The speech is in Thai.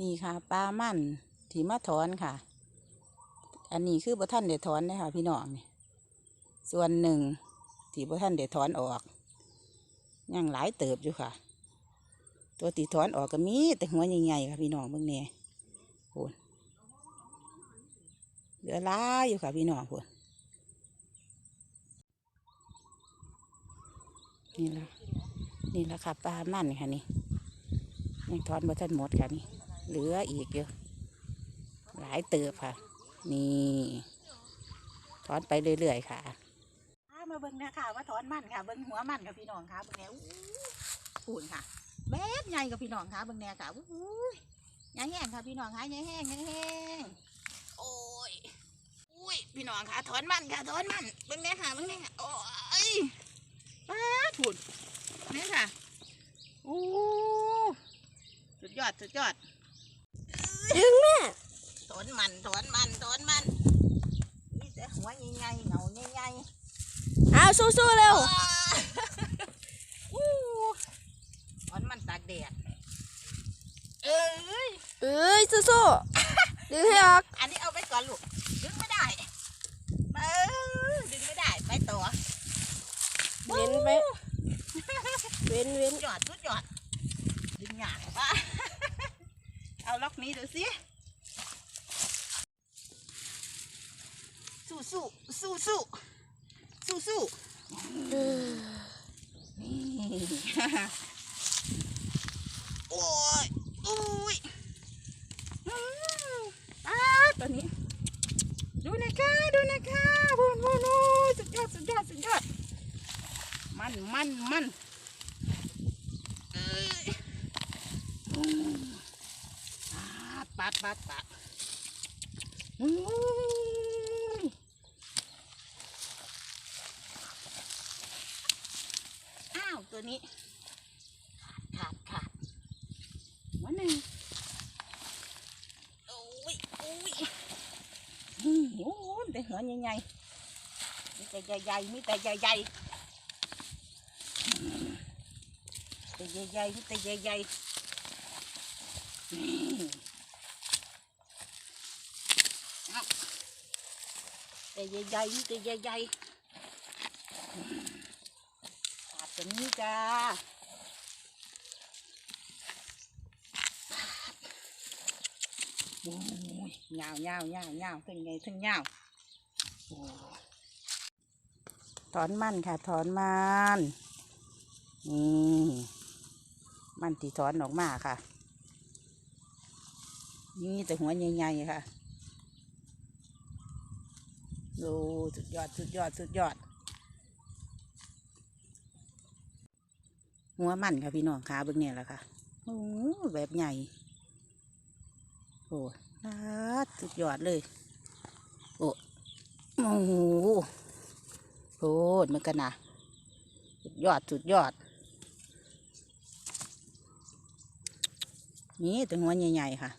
นี่ค่ะปลามันที่มาถอนค่ะ อันนี้คือบ่ท่านเดถอนนะคะพี่น้องนี่ส่วนหนึ่งที่บ่ท่านเดถอนออกยังหลายเติบอยู่ค่ะ ตัวที่ถอนออกก็มีแต่หัวใหญ่ๆค่ะพี่น้องเบิ่งแหน่ยโหนเหลือหลาอยู่ค่ะพี่น้องโหนนี่ละนี่ละค่ะปลามันค่ะนี่ยังถอนบ่ท่านหมดค่ะนี่ เหลืออีกเยอะหลายเติบค่ะ นี่ถอนไปเรื่อยๆค่ะมาเบิ่งนะค่ะว่าถอนมันค่ะเบิ่งหัวมันกับพี่น้องค่ะเบิ่งแนวปูนค่ะแม่ใหญ่กับพี่น้องค่ะเบิ่งแนวค่ะอู้ยใหญ่แห้งค่ะพี่น้องค่ะใหญ่แห้งใหญ่แห้งโอ้ยอุ้ยพี่น้องค่ะถอนมันค่ะถอนมันเบิ่งแนวค่ะเบิ่งแนวค่โอ้ยป้าปูนนี่ค่ะโอ้สุดยอดสุดยอด มันถอนมันถอนมันมีแต่หัวใหญ่ๆเหงาใหญ่เอาสู้ๆเร็วๆอู้ถอนมันตากแดดเอ้ยเอ้ยสู้ๆดึงให้ออกอันนี้เอาไปก่อนลูกดึงไม่ได้เออดึงไม่ได้ไปต่อเว้นไปเว้นเว้นสุดยอดสุดยอดดึงหยากปะเอาล็อกนี้ดูสิ สู้สู้สู้สู้สู้สู้นี่โอ้ยโอ้ยอืมอ้าตัวนี้ ดูนะคะดูนะคะพูนพูนโอ้ยสุดยอดสุดยอดสุดยอดมันมันมันเอ้ยอืมอ่าปัดปัดปัดอืม อ้าวตัวนี้ขาดขาดขาดหัวหนึ่งโอ้ยโอ้ยอืมโอ้ยแต่หัวใหญ่ๆมีแต่ใหญ่ๆมีแต่ใหญ่ๆแต่ใหญ่ๆนี่แต่ใหญ่ๆนี่เอาแต่ใหญ่ๆนี่แต่ใหญ่ๆ ตัวนี้จ้าโอ้ยยาวยาวยาวยาวทั้งไงทั้งยาวถอนมันค่ะ ถอนมันนี่มันที่ถอนออกมาค่ะ นี่แต่หัวใหญ่ๆค่ะโอ้สุดยอด สุดยอด สุดยอด หัวมันค่ะพี่น้องขาเบิ่งเนี่ยแหละค่ะโอ้แบบใหญ่โอ้น่าสุดยอดเลย โอ้โอ้โหโอ้เมือนกันนะสุดยอดสุดยอด นี่แต่หัวใหญ่ๆค่ะ